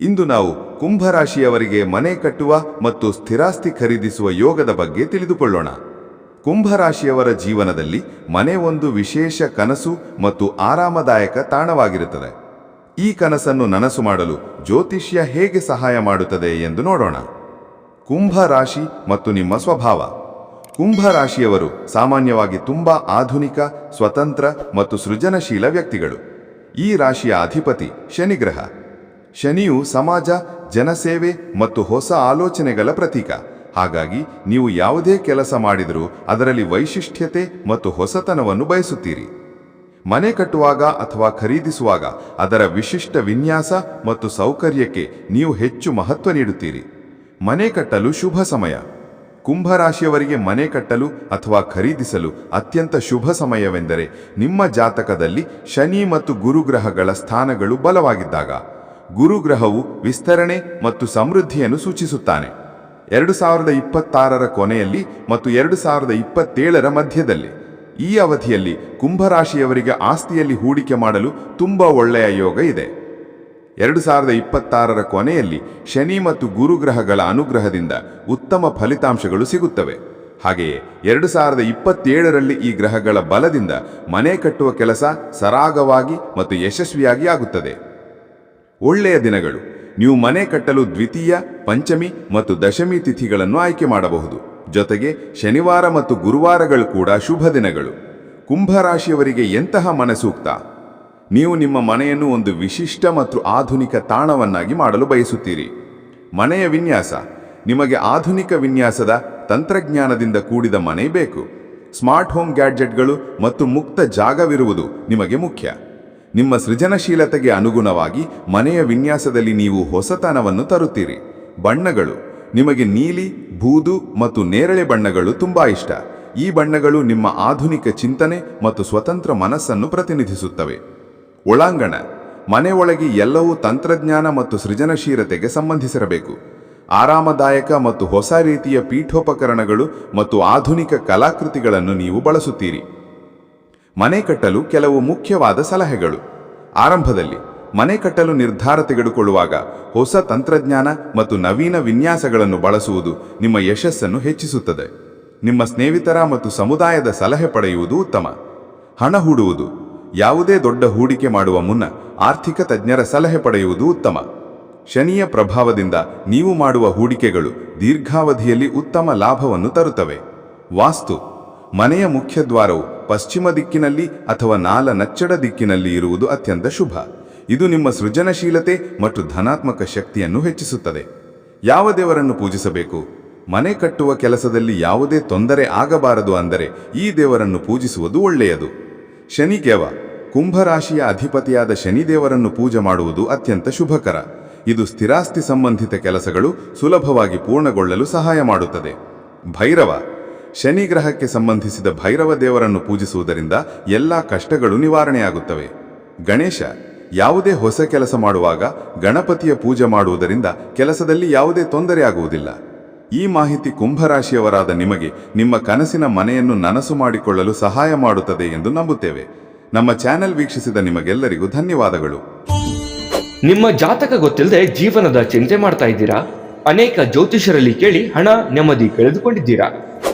ಇಂದು ನಾವು ಕುಂಭರಾಶಿಯವರಿಗೆ ಮನೆ ಕಟ್ಟುವ ಮತ್ತು ಸ್ಥಿರಾಸ್ತಿ ಖರೀದಿಸುವ ಯೋಗದ ಬಗ್ಗೆ ತಿಳಿದುಕೊಳ್ಳೋಣ. ಕುಂಭರಾಶಿಯವರ ಜೀವನದಲ್ಲಿ ಮನೆ ಒಂದು ವಿಶೇಷ ಕನಸು ಮತ್ತು ಆರಾಮದಾಯಕ ತಾಣವಾಗಿರುತ್ತದೆ. ಈ ಕನಸನ್ನು ನನಸು ಮಾಡಲು ಜ್ಯೋತಿಷ್ಯ ಹೇಗೆ ಸಹಾಯ ಮಾಡುತ್ತದೆ ಎಂದು ನೋಡೋಣ. ಕುಂಭರಾಶಿ ಮತ್ತು ನಿಮ್ಮ ಸ್ವಭಾವ. ಕುಂಭರಾಶಿಯವರು ಸಾಮಾನ್ಯವಾಗಿ ತುಂಬಾ ಆಧುನಿಕ, ಸ್ವತಂತ್ರ ಮತ್ತು ಸೃಜನಶೀಲ ವ್ಯಕ್ತಿಗಳು. ಈ ರಾಶಿಯ ಅಧಿಪತಿ ಶನಿಗ್ರಹ. ಶನಿಯು ಸಮಾಜ, ಜನಸೇವೆ ಮತ್ತು ಹೊಸ ಆಲೋಚನೆಗಳ ಪ್ರತೀಕ. ಹಾಗಾಗಿ ನೀವು ಯಾವುದೇ ಕೆಲಸ ಮಾಡಿದರೂ ಅದರಲ್ಲಿ ವೈಶಿಷ್ಟ್ಯತೆ ಮತ್ತು ಹೊಸತನವನ್ನು ಬಯಸುತ್ತೀರಿ. ಮನೆ ಕಟ್ಟುವಾಗ ಅಥವಾ ಖರೀದಿಸುವಾಗ ಅದರ ವಿಶಿಷ್ಟ ವಿನ್ಯಾಸ ಮತ್ತು ಸೌಕರ್ಯಕ್ಕೆ ನೀವು ಹೆಚ್ಚು ಮಹತ್ವ ನೀಡುತ್ತೀರಿ. ಮನೆ ಕಟ್ಟಲು ಶುಭ ಸಮಯ. ಕುಂಭರಾಶಿಯವರಿಗೆ ಮನೆ ಕಟ್ಟಲು ಅಥವಾ ಖರೀದಿಸಲು ಅತ್ಯಂತ ಶುಭ ಸಮಯವೆಂದರೆ ನಿಮ್ಮ ಜಾತಕದಲ್ಲಿ ಶನಿ ಮತ್ತು ಗುರುಗ್ರಹಗಳ ಸ್ಥಾನಗಳು ಬಲವಾಗಿದ್ದಾಗ. ಗುರುಗ್ರಹವು ವಿಸ್ತರಣೆ ಮತ್ತು ಸಮೃದ್ಧಿಯನ್ನು ಸೂಚಿಸುತ್ತಾನೆ. ಎರಡು ಸಾವಿರದ ಇಪ್ಪತ್ತಾರರ ಕೊನೆಯಲ್ಲಿ ಮತ್ತು ಎರಡು ಸಾವಿರದ ಇಪ್ಪತ್ತೇಳರ ಮಧ್ಯದಲ್ಲಿ. ಈ ಅವಧಿಯಲ್ಲಿ ಕುಂಭರಾಶಿಯವರಿಗೆ ಆಸ್ತಿಯಲ್ಲಿ ಹೂಡಿಕೆ ಮಾಡಲು ತುಂಬಾ ಒಳ್ಳೆಯ ಯೋಗ ಇದೆ. ಎರಡು ಸಾವಿರದ ಇಪ್ಪತ್ತಾರರ ಕೊನೆಯಲ್ಲಿ ಶನಿ ಮತ್ತು ಗುರುಗ್ರಹಗಳ ಅನುಗ್ರಹದಿಂದ ಉತ್ತಮ ಫಲಿತಾಂಶಗಳು ಸಿಗುತ್ತವೆ. ಹಾಗೆಯೇ ಎರಡು ಸಾವಿರದ ಇಪ್ಪತ್ತೇಳರಲ್ಲಿ ಈ ಗ್ರಹಗಳ ಬಲದಿಂದ ಮನೆ ಕಟ್ಟುವ ಕೆಲಸ ಸರಾಗವಾಗಿ ಮತ್ತು ಯಶಸ್ವಿಯಾಗಿ ಆಗುತ್ತದೆ. ಒಳ್ಳೆಯ ದಿನಗಳು. ನೀವು ಮನೆ ಕಟ್ಟಲು ದ್ವಿತೀಯ, ಪಂಚಮಿ ಮತ್ತು ದಶಮಿ ತಿಥಿಗಳನ್ನು ಆಯ್ಕೆ ಮಾಡಬಹುದು. ಜೊತೆಗೆ ಶನಿವಾರ ಮತ್ತು ಗುರುವಾರಗಳು ಕೂಡ ಶುಭ ದಿನಗಳು. ಕುಂಭರಾಶಿಯವರಿಗೆ ಎಂತಹ ಮನೆ ಸೂಕ್ತ ನೀವು ನಿಮ್ಮ ಮನೆಯನ್ನು ಒಂದು ವಿಶಿಷ್ಟ ಮತ್ತು ಆಧುನಿಕ ತಾಣವನ್ನಾಗಿ ಮಾಡಲು ಬಯಸುತ್ತೀರಿ. ಮನೆಯ ವಿನ್ಯಾಸ. ನಿಮಗೆ ಆಧುನಿಕ ವಿನ್ಯಾಸದ, ತಂತ್ರಜ್ಞಾನದಿಂದ ಕೂಡಿದ ಮನೆ ಬೇಕು. ಸ್ಮಾರ್ಟ್ ಹೋಮ್ ಗ್ಯಾಡ್ಜೆಟ್ಗಳು ಮತ್ತು ಮುಕ್ತ ಜಾಗವಿರುವುದು ನಿಮಗೆ ಮುಖ್ಯ. ನಿಮ್ಮ ಸೃಜನಶೀಲತೆಗೆ ಅನುಗುಣವಾಗಿ ಮನೆಯ ವಿನ್ಯಾಸದಲ್ಲಿ ನೀವು ಹೊಸತನವನ್ನು ತರುತ್ತೀರಿ. ಬಣ್ಣಗಳು. ನಿಮಗೆ ನೀಲಿ, ಬೂದು ಮತ್ತು ನೇರಳೆ ಬಣ್ಣಗಳು ತುಂಬಾ ಇಷ್ಟ. ಈ ಬಣ್ಣಗಳು ನಿಮ್ಮ ಆಧುನಿಕ ಚಿಂತನೆ ಮತ್ತು ಸ್ವತಂತ್ರ ಮನಸ್ಸನ್ನು ಪ್ರತಿನಿಧಿಸುತ್ತವೆ. ಒಳಾಂಗಣ. ಮನೆ ಒಳಗೆ ಎಲ್ಲವೂ ತಂತ್ರಜ್ಞಾನ ಮತ್ತು ಸೃಜನಶೀಲತೆಗೆ ಸಂಬಂಧಿಸಿರಬೇಕು. ಆರಾಮದಾಯಕ ಮತ್ತು ಹೊಸ ರೀತಿಯ ಪೀಠೋಪಕರಣಗಳು ಮತ್ತು ಆಧುನಿಕ ಕಲಾಕೃತಿಗಳನ್ನು ನೀವು ಬಳಸುತ್ತೀರಿ. ಮನೆ ಕಟ್ಟಲು ಕೆಲವು ಮುಖ್ಯವಾದ ಸಲಹೆಗಳು. ಆರಂಭದಲ್ಲಿ, ಮನೆ ಕಟ್ಟಲು ನಿರ್ಧಾರ ತೆಗೆದುಕೊಳ್ಳುವಾಗ ಹೊಸ ತಂತ್ರಜ್ಞಾನ ಮತ್ತು ನವೀನ ವಿನ್ಯಾಸಗಳನ್ನು ಬಳಸುವುದು ನಿಮ್ಮ ಯಶಸ್ಸನ್ನು ಹೆಚ್ಚಿಸುತ್ತದೆ. ನಿಮ್ಮ ಸ್ನೇಹಿತರ ಮತ್ತು ಸಮುದಾಯದ ಸಲಹೆ ಪಡೆಯುವುದು ಉತ್ತಮ. ಹಣ ಹೂಡುವುದು, ಯಾವುದೇ ದೊಡ್ಡ ಹೂಡಿಕೆ ಮಾಡುವ ಮುನ್ನ ಆರ್ಥಿಕ ತಜ್ಞರ ಸಲಹೆ ಪಡೆಯುವುದು ಉತ್ತಮ. ಶನಿಯ ಪ್ರಭಾವದಿಂದ ನೀವು ಮಾಡುವ ಹೂಡಿಕೆಗಳು ದೀರ್ಘಾವಧಿಯಲ್ಲಿ ಉತ್ತಮ ಲಾಭವನ್ನು ತರುತ್ತವೆ. ವಾಸ್ತು, ಮನೆಯ ಮುಖ್ಯ ದ್ವಾರವು ಪಶ್ಚಿಮ ದಿಕ್ಕಿನಲ್ಲಿ ಅಥವಾ ನಾಲ ನಚ್ಚಡ ದಿಕ್ಕಿನಲ್ಲಿ ಇರುವುದು ಅತ್ಯಂತ ಶುಭ. ಇದು ನಿಮ್ಮ ಸೃಜನಶೀಲತೆ ಮತ್ತು ಧನಾತ್ಮಕ ಶಕ್ತಿಯನ್ನು ಹೆಚ್ಚಿಸುತ್ತದೆ. ಯಾವ ದೇವರನ್ನು ಪೂಜಿಸಬೇಕು? ಮನೆ ಕಟ್ಟುವ ಕೆಲಸದಲ್ಲಿ ಯಾವುದೇ ತೊಂದರೆ ಆಗಬಾರದು ಅಂದರೆ ಈ ದೇವರನ್ನು ಪೂಜಿಸುವುದು ಒಳ್ಳೆಯದು. ಶನಿದೇವ ಕುಂಭರಾಶಿಯ ಅಧಿಪತಿಯಾದ ಶನಿದೇವರನ್ನು ಪೂಜೆ ಮಾಡುವುದು ಅತ್ಯಂತ ಶುಭಕರ. ಇದು ಸ್ಥಿರಾಸ್ತಿ ಸಂಬಂಧಿತ ಕೆಲಸಗಳು ಸುಲಭವಾಗಿ ಪೂರ್ಣಗೊಳ್ಳಲು ಸಹಾಯ ಮಾಡುತ್ತದೆ. ಭೈರವ ಶನಿ ಗ್ರಹಕ್ಕೆ ಸಂಬಂಧಿಸಿದ ಭೈರವ ದೇವರನ್ನು ಪೂಜಿಸುವುದರಿಂದ ಎಲ್ಲಾ ಕಷ್ಟಗಳು ನಿವಾರಣೆಯಾಗುತ್ತವೆ. ಗಣೇಶ ಯಾವುದೇ ಹೊಸ ಕೆಲಸ ಮಾಡುವಾಗ ಗಣಪತಿಯ ಪೂಜೆ ಮಾಡುವುದರಿಂದ ಕೆಲಸದಲ್ಲಿ ಯಾವುದೇ ತೊಂದರೆಯಾಗುವುದಿಲ್ಲ. ಈ ಮಾಹಿತಿ ಕುಂಭರಾಶಿಯವರಾದ ನಿಮಗೆ ನಿಮ್ಮ ಕನಸಿನ ಮನೆಯನ್ನು ನನಸು ಮಾಡಿಕೊಳ್ಳಲು ಸಹಾಯ ಮಾಡುತ್ತದೆ ಎಂದು ನಂಬುತ್ತೇವೆ. ನಮ್ಮ ಚಾನೆಲ್ ವೀಕ್ಷಿಸಿದ ನಿಮಗೆಲ್ಲರಿಗೂ ಧನ್ಯವಾದಗಳು. ನಿಮ್ಮ ಜಾತಕ ಗೊತ್ತಿಲ್ಲದೆ ಜೀವನದ ಚಿಂತೆ ಮಾಡ್ತಾ ಇದ್ದೀರಾ? ಅನೇಕ ಜ್ಯೋತಿಷರಲ್ಲಿ ಕೇಳಿ ಹಣ ನೆಮ್ಮದಿ ಕಳೆದುಕೊಂಡಿದ್ದೀರಾ?